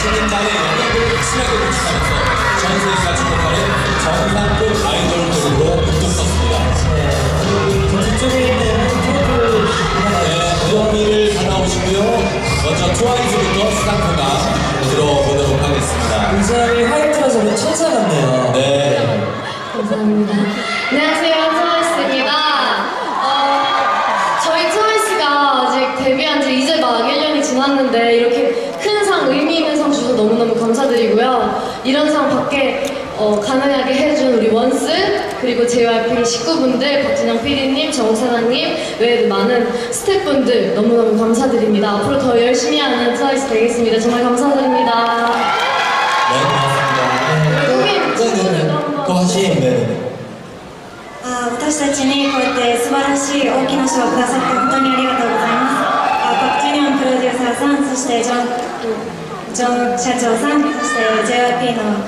자신님만의 영역을 확실하게 구축하면서 전 세계가 주목하는 정상급 아이돌 그룹으로 급속섰습니다. 저 뒤쪽에 있는 트로플 네, 오영미를 받아오시고요. 먼저 트와이스부터 수상소감 들어보도록 하겠습니다. 의상이 화이트라서 우리 천사 같네요. 네. 감사합니다. 안녕하세요, 트와이스입니다. 어, 저희 트와이스가 아직 데뷔한 지 이제 막 1년이 지났는데 이렇게 의미 있는 상 주셔서 너무너무 감사드리고요. 이런 상 밖에 어, 가능하게 해준 우리 원스 그리고 JYP 식구분들, 박진영 PD님, 정사장님 외에도 많은 스태프분들 너무너무 감사드립니다. 앞으로 더 열심히 하는 트와이스 되겠습니다. 정말 감사드립니다. 네, 고맙습니다. 네. 또 네, 하시면 네. あ私たちにこうやって素晴らしい大きな賞をくださって本当にありがとうございますあパク・ジュニョンプロデューサーさんそしてジョン社長さんそして JYP の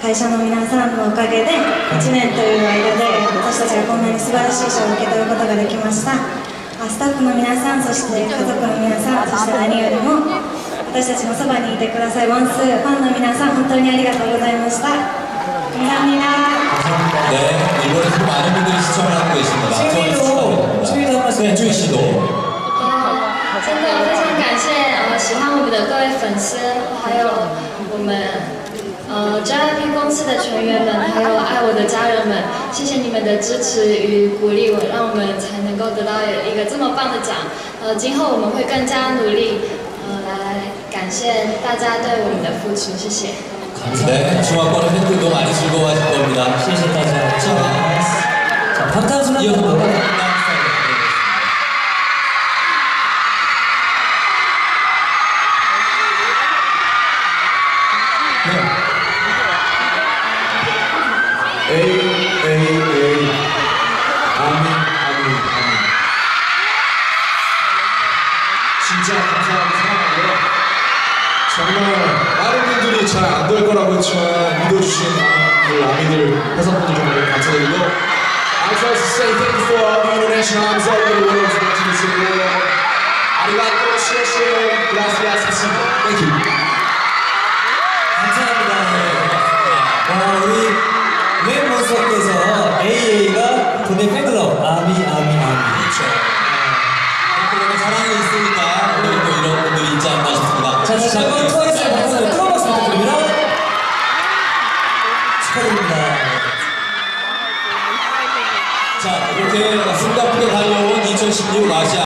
会社の皆さんのおかげで1年という間で私たちがこんなに素晴らしい賞を受け取ることができましたあスタッフの皆さんそして家族の皆さんそして何よりも私たちのそばにいてくださいワンスファンの皆さん本当にありがとうございました감사합니다 네, 일본에서 많은 분들이 시청을 하고 계십니다. 트와이스 최희도, 최희도 한 말씀 네, 주희 씨도. 呃，真的非常感谢呃喜欢我们的各位粉丝，还有我们呃 JYP 公司的成员们，还有爱我的家人们，谢谢你们的支持与鼓励，我让我们才能够得到一个这么棒的奖。呃，今后我们会更加努力，呃，来感谢大家对我们的付出，谢谢。 네, 중화권의 팬들도 많이 즐거워하실 겁니다. 시시 다자. 자, 방탄소년단 이어서 노래. 진짜 감사하고 사랑하고요 정말 많은 분들이 잘 안 될 거라고 했지만 믿어주신 그 아미들 회사분들 정말 감사드리고 like to say thank you for all the international arms all over the world for watching this video 아리가또 시에시에 gracias thank you 감사합니다. 와, 우리 웹 몬스터께서 AA가 본의 팬 한번 트와이스의 박수를 큰 박수 부탁드립니다. 축하드립니다. 자, 이렇게 승답게 달려온 2016 아시아